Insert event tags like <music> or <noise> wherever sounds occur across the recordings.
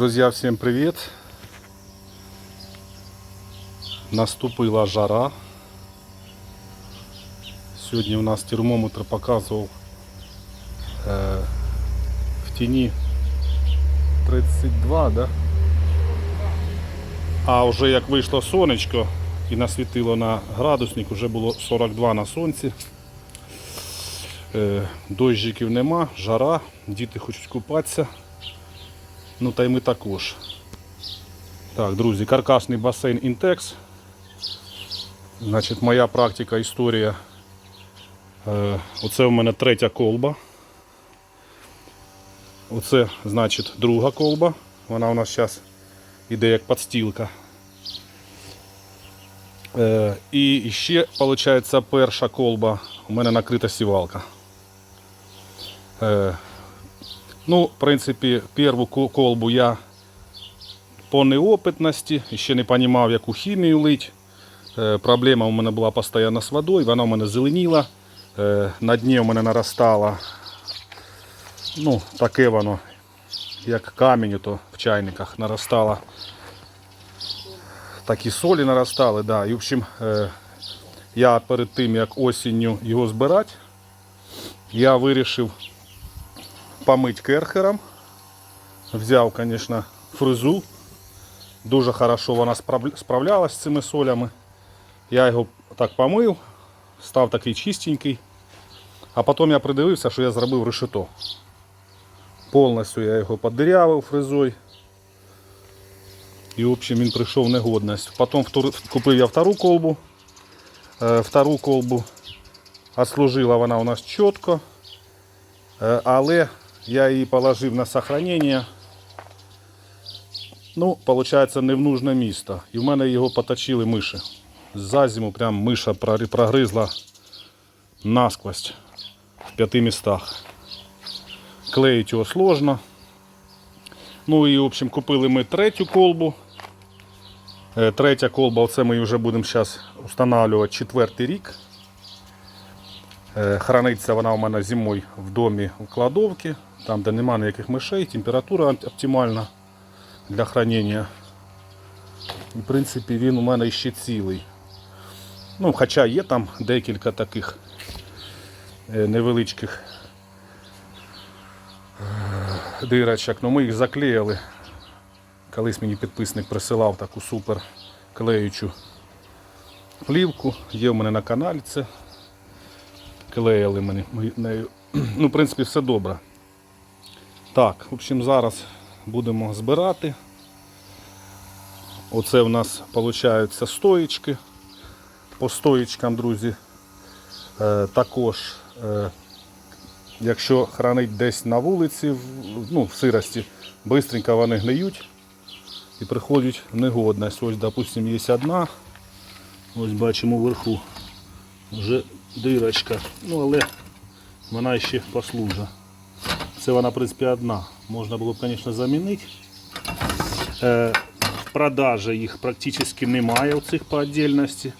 Друзья, всем привет! Наступила жара. Сьогодні у нас термометр показував е, в тіні 32, да? А вже як вийшло сонечко і насвітило на градусник, вже було 42 на сонці. Е, дощиків нема, жара, діти хочуть купатися. Ну та й ми також. Так, друзі, каркасний басейн Intex. Значить, моя практика, історія. Е, оце у мене третя колба. Оце, значить, друга колба. Вона у нас зараз іде як подстілка. Е, і ще, виходить, перша колба. У мене накрита сівалка. Ну, в принципі, першу колбу я по неопитності, ще не розумів, яку хімію лить. Е, Проблема у мене була постійно з водою, вона у мене зеленіла. Е, На дні у мене наростало, ну, таке воно, як камінь то в чайниках наростало. Такі солі наростали, да. І, в общем, е, я перед тим, як осінню його збирати, я вирішив помыть керхером. Взяв, звісно, фрезу. Дуже хорошо вона справлялась з цими солями. Я його так помив, став такий чистенький. А потім я придивився, що я зробив решето. Повністю я його подирявив фрезою. І в общем він прийшов в негодність. Потім купив я втору колбу. Е, Втору колбу отслужила вона у нас чітко. Е, Але я її положив на сохранення. Ну, виходить, не в нужне місто. І в мене його поточили миші. За зиму прям миша прогризла насквозь в п'яти містах. Клеїть його сложно. Ну і, в общем, купили ми третю колбу. Е, Третя колба, оце ми вже будемо зараз встановлювати четвертий рік. Е, Храниться вона у мене зимою в домі в кладовці, там де немає ніяких мишей, температура оптимальна для хранення. І, в принципі, він у мене ще цілий. Ну, хоча є там декілька таких е, невеличких е, дирочок, але ми їх заклеїли. Колись мені підписник присилав таку супер клеючу плівку. Є у мене на каналі це клеїли мені нею. <clears throat> Ну, в принципі, все добре. Так, в общем, зараз будемо збирати. Оце в нас виходить стоїчки. По стоїчкам, друзі, е, також, е, якщо хранить десь на вулиці, ну, в сирості, швидко вони гниють і приходять в негодність. Ось, допустимо, є одна. Ось бачимо вверху вже дирочка. Ну, але вона ще послужа. Це вона, в принципі, одна. Можна було б, звісно, замінити. Е, продажі їх практично немає у цих по отдельності.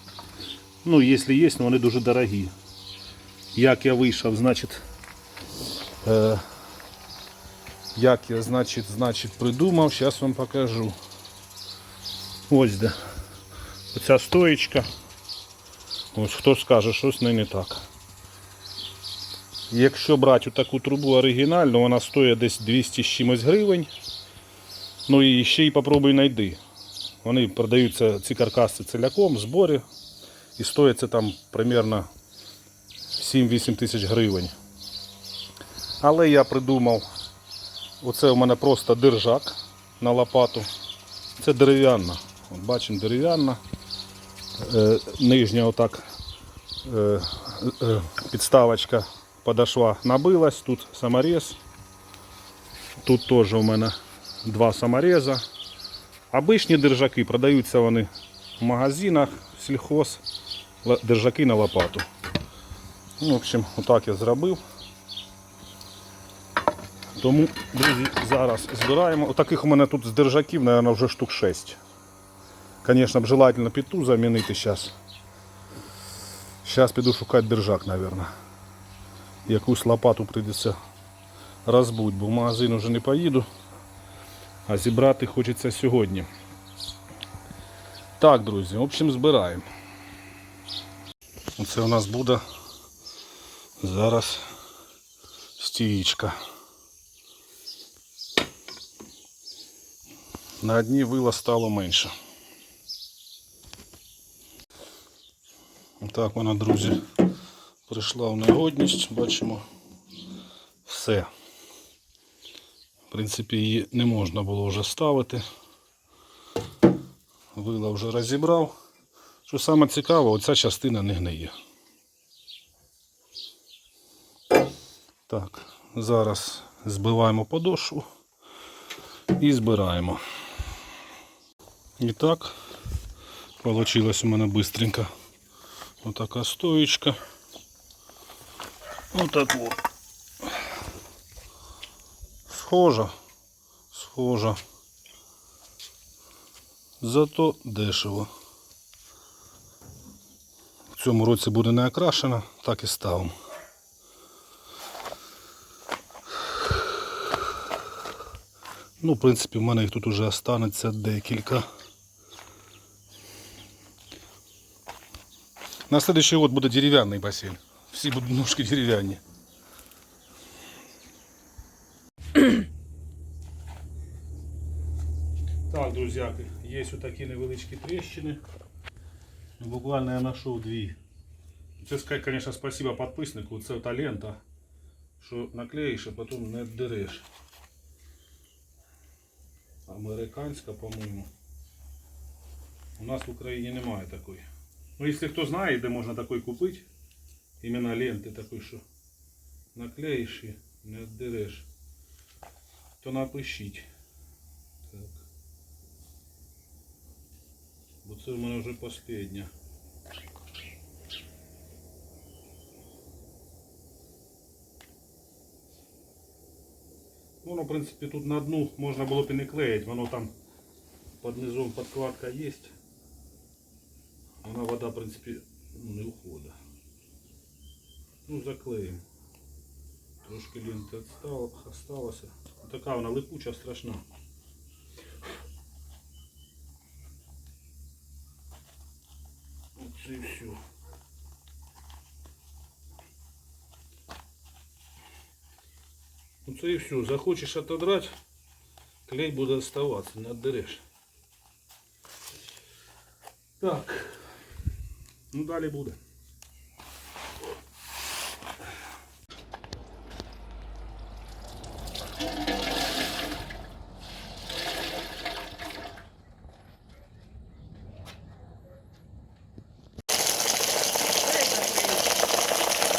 Ну, якщо є, то вони дуже дорогі. Як я вийшов, значить, е, як я, значить, значить, придумав, зараз вам покажу. Ось де. Оця стоїчка. Ось хто скаже, що з нею не так. Якщо брати таку трубу оригінальну, вона стоїть десь 200 з чимось гривень. Ну і ще й попробуй знайди. Вони продаються ці каркаси ціляком в зборі. І стоїть це там примерно 7-8 тисяч гривень. Але я придумав, оце у мене просто держак на лопату. Це дерев'яна. От Бачимо дерев'яна. Е, нижня отак е, е, підставочка подошва набилась, тут саморез. Тут теж у мене два самореза. Обичні держаки продаються вони в магазинах, сільхоз, держаки на лопату. Ну, в общем, отак я зробив. Тому, друзі, зараз збираємо. Отаких у мене тут з держаків, мабуть, вже штук 6. Звісно, б желательно піту замінити зараз. Зараз піду шукати держак, мабуть. Якусь лопату прийдеться розбудь, бо в магазин вже не поїду. а зібрати хочеться сьогодні. Так, друзі, в общем, збираємо. Оце у нас буде зараз стієчка. На одній вила стало менше. Так вона, друзі, прийшла в негодність, бачимо все. В принципі, її не можна було вже ставити. Вила вже розібрав. Що саме цікаве, оця частина не гниє. Так, зараз збиваємо подошву і збираємо. І так, вийшло у мене бистренько. Отака стоечка. Отак от. Схожа. Схожа. Зато дешево. В цьому році буде не окрашена, так і ставимо. Ну, в принципі, в мене їх тут уже останеться декілька. На следующий год буде дерев'яний басейн. Всі будуть ножки дерев'яні. <clears throat> Так, друзяки, є ось такі невеличкі тріщини. Буквально я знайшов дві. Це, ска- конечно, спасибо підписнику. Це та лента, що наклеїш, а потім не дереш. Американська, по-моєму. У нас в Україні немає такої. Ну, якщо хто знає, де можна такий купити, іменно ленти такої, що наклеїш і не дереш, то напишіть. Так. Бо це в мене вже остання. Ну, воно, в принципі, тут на дну можна було б і не клеїти, воно там під низом подкладка є. Вона вода, в принципі, ну, не уходить. Ну, заклеїмо. Трошки ленти відстало, осталося. Така вона липуча, страшна. Оце і все. Ну це і все. Захочеш отодрати, клей буде оставатися, не отдереш. Так. Ну далі буде.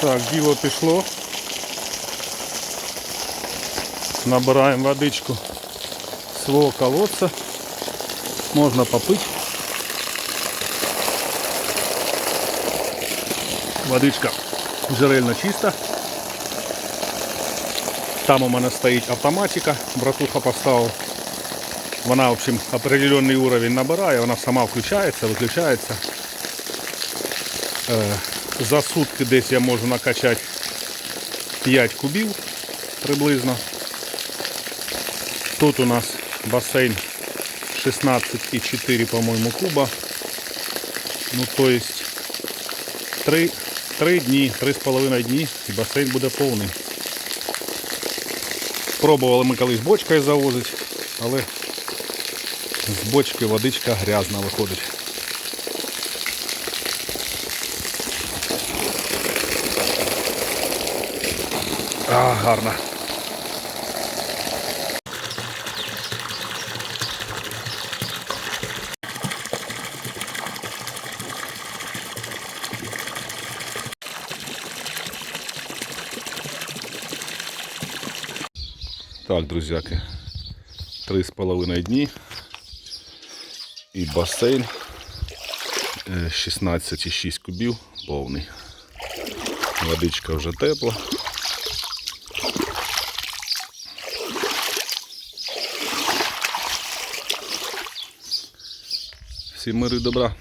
Так, діло пішло. Набираємо водичку з свого колодця. Можна попити. Водичка джерельно чиста. Там у мене стоїть автоматика, братуха поставив. Вона, в общем, определенний уровень набирає, вона сама включається, виключається. За сутки десь я можу накачати 5 кубів приблизно. Тут у нас басейн 16,4, по-моєму, куба. Ну, то есть 3, 3 дні, 3,5 дні і басейн буде повний. Пробували ми колись бочкою завозити, але з бочки водичка грязна виходить. А, гарно. Так, друзяки, три з половиною дні і басейн е, 16,6 кубів повний. Водичка вже тепла. Всім миру і добра.